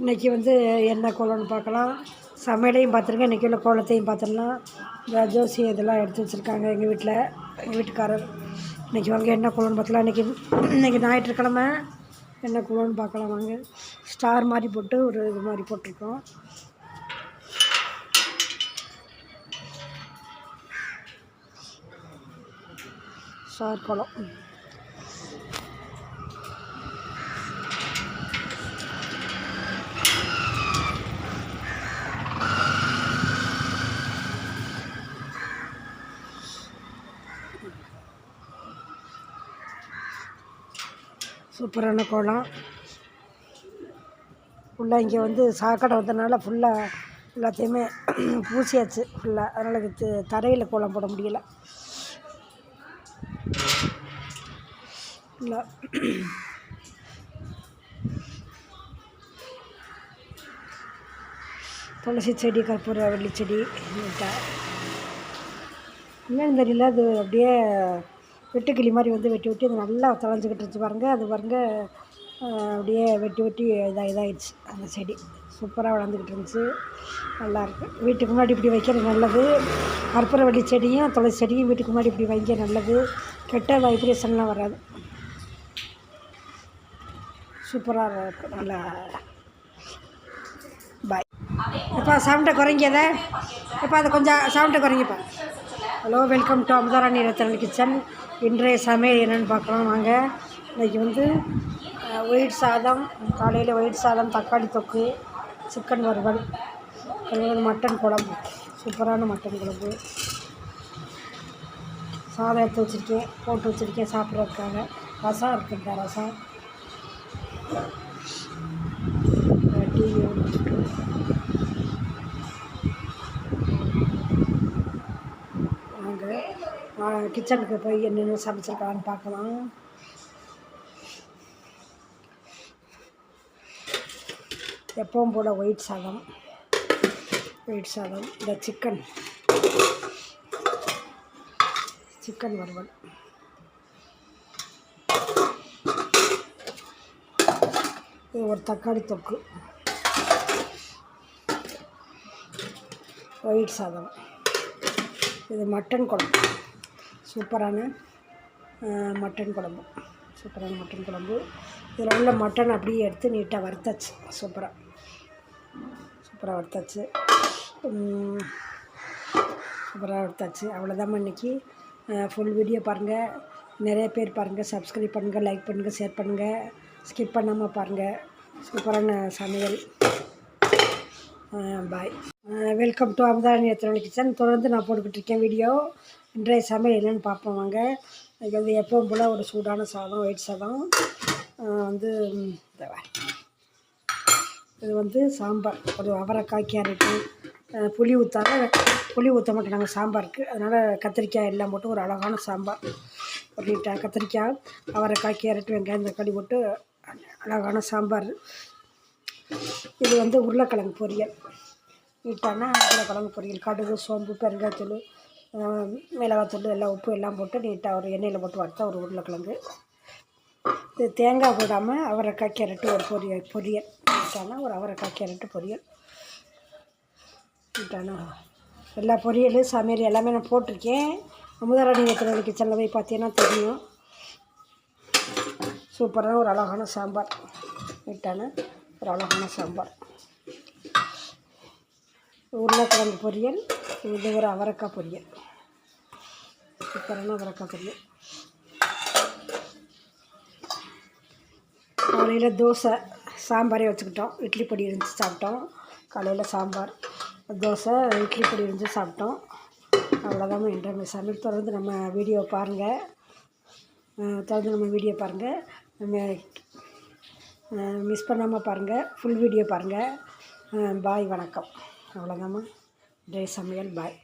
இன்றைக்கி வந்து என்ன கோலம்னு பார்க்கலாம். சமையலையும் பார்த்துருங்க. இன்றைக்கி உள்ள கோலத்தையும் பார்த்துடலாம். இந்த ஜோசி இதெல்லாம் எடுத்து வச்சுருக்காங்க எங்கள் வீட்டில் எங்கள் வீட்டுக்காரர். இன்றைக்கி வாங்க என்ன கோலம்னு பார்த்துலாம் இன்றைக்கி இன்றைக்கி ஞாயிற்றுக்கிழமை. என்ன கோலம்னு பார்க்கலாம் வாங்க. ஸ்டார் மாதிரி போட்டு ஒரு இது மாதிரி போட்டிருக்கோம். ஸ்டார் கோலம். சூப்பரான கோலம். ஃபுல்லாக இங்கே வந்து சாக்கடை வந்ததுனால ஃபுல்லாக எல்லாத்தையுமே பூசியாச்சு ஃபுல்லாக அதனால் இது தரையில் கோலம் போட முடியல. ஃபுல்லாக துளசி செடி கற்பூர வள்ளி செடி என்னன்னு தெரியல அது அப்படியே வெட்டுக்கிளி மாதிரி வந்து வெட்டி வெட்டி அது நல்லா தழைஞ்சிக்கிட்டு இருந்துச்சு பாருங்கள் அது பாருங்கள் அப்படியே வெட்டி வெட்டி இதாக இதாகிடுச்சு அந்த செடி சூப்பராக வளர்ந்துக்கிட்டு இருந்துச்சு. நல்லாயிருக்கு வீட்டுக்கு முன்னாடி இப்படி வைக்கிறது நல்லது. கற்பூரவள்ளி செடியும் துளசி செடியும் வீட்டுக்கு முன்னாடி இப்படி வைக்க நல்லது. கெட்ட வைப்ரேஷன்லாம் வராது. சூப்பராக இருக்கும் நல்லா. பாய். இப்போ சவுண்டை அதை அப்போ அதை கொஞ்சம் சவுண்டை குறைங்கப்பா. Hello welcome to Amudharani Rathana kitchen. இன்றைய சமையல் என்னென்னு பார்க்கலாம் வாங்க. இன்றைக்கி வந்து ஒயிட் சாதம் காலையில் ஒயிட் சாதம் தக்காளி தொக்கு சிக்கன் வறுவல் மட்டன் குழம்பு. சூப்பரான மட்டன் குழம்பு. சாதம் எடுத்து வச்சுருக்கேன் போட்டு வச்சுருக்கேன் சாப்பிட்றதுக்காக. ரசம் இருக்குங்க ரசம்? டிவி ஓடிட்டுருக்கு வாங்க கிச்சனுக்கு போய் என்னென்ன சமைச்சிருக்கான்னு பார்க்கலாம். எப்பவும் போல் ஒயிட் சாதம். ஒயிட் சாதம். இந்த சிக்கன். சிக்கன் வறுவல். இது ஒரு தக்காளி தொக்கு. ஒயிட் சாதம். இது மட்டன் குழம்பு. சூப்பரான மட்டன் குழம்பு. சூப்பரான மட்டன் குழம்பு. இதில் உள்ள மட்டன் அப்படியே எடுத்து நீட்டாக வறுத்தாச்சு. சூப்பராக சூப்பராக வறுத்தாச்சு. சூப்பராக வறுத்தாச்சு. அவ்வளோதான் இன்றைக்கி ஃபுல் வீடியோ பாருங்கள் நிறைய பேர் பாருங்கள் சப்ஸ்கிரைப் பண்ணுங்கள் லைக் பண்ணுங்கள் ஷேர் பண்ணுங்கள் ஸ்கிப் பண்ணாமல் பாருங்கள் சூப்பரான சமையல். பாய் வெல்கம் டு அமுதாரணி எத்தனை கிச்சன் தொடர்ந்து நான் போட்டுக்கிட்டு இருக்கேன் வீடியோ இன்றைய சமையல் என்னென்னு பார்ப்போம் வாங்க. இது வந்து எப்பவும் போல் ஒரு சூடான சாதம் ஒயிட் சாதம். வந்து இது வந்து சாம்பார் ஒரு அவரைக்காய் கேரட்டு. புளி ஊற்றாத புளி ஊற்ற மாட்டோம் நாங்கள் சாம்பாருக்கு. அதனால் கத்திரிக்காய் எல்லாம் போட்டு ஒரு அழகான சாம்பார். ஒரு நீட்டாக கத்திரிக்காய் அவரைக்காய் கேரட்டு வெங்காயம் தக்காளி போட்டு அழகான சாம்பார். இது வந்து உருளைக்கிழங்கு பொரியல். நீட்டான உருளைக்கிழங்கு பொரியல். கடுகு சோம்பு பெருங்காய்த்தூள் மிளகாத்தூள் எல்லாம் உப்பு எல்லாம் போட்டு நீட்டாக ஒரு எண்ணெயில் போட்டு வறுத்தா ஒரு உருளைக்கிழங்கு. இது தேங்காய் போடாமல் அவரைக்காய் கேரட்டு ஒரு பொரியல் பொரியல். நீட்டான ஒரு அவரைக்காய் கேரட்டு பொரியல். நீட்டான எல்லா பொரியல் சமையல் எல்லாமே நான் போட்டிருக்கேன். அமுதாராணி வைக்கிற கிச்சனில் போய் பார்த்தீங்கன்னா தெரியும். சூப்பரான ஒரு அழகான சாம்பார். நீட்டான ஒரு அழகான சாம்பார். உருளைக்கிழங்கு பொரியல் இது ஒரு அவரைக்காய் பொரியல். சூப்பரான அவரைக்காய் காலையில் தோசை சாம்பாரே வச்சுக்கிட்டோம். இட்லி பொடி இருந்துச்சு சாப்பிட்டோம். காலையில் சாம்பார் தோசை இட்லி பொடி இருந்துச்சு சாப்பிட்டோம். அவ்வளோதான் இன்றைய சமையல். தொடர்ந்து நம்ம வீடியோ பாருங்கள் தொடர்ந்து நம்ம வீடியோ பாருங்கள் நம்ம மிஸ் பண்ணாமல் பாருங்கள் ஃபுல் வீடியோ பாருங்கள் பாய் வணக்கம். அவ்வளோதாம்மா டே சமையல் பாய்